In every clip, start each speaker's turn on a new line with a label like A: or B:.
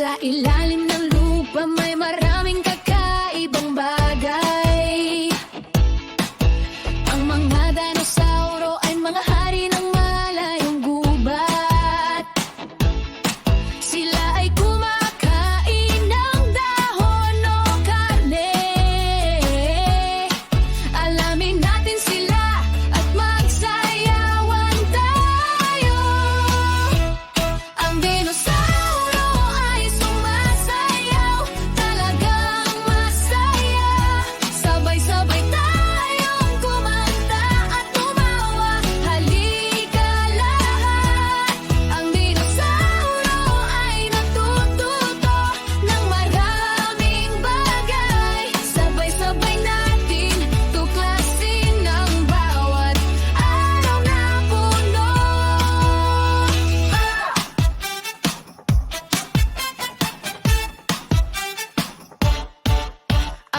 A: sa ilalim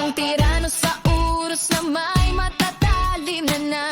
A: Ang tirano sa uros na may matatalim na na.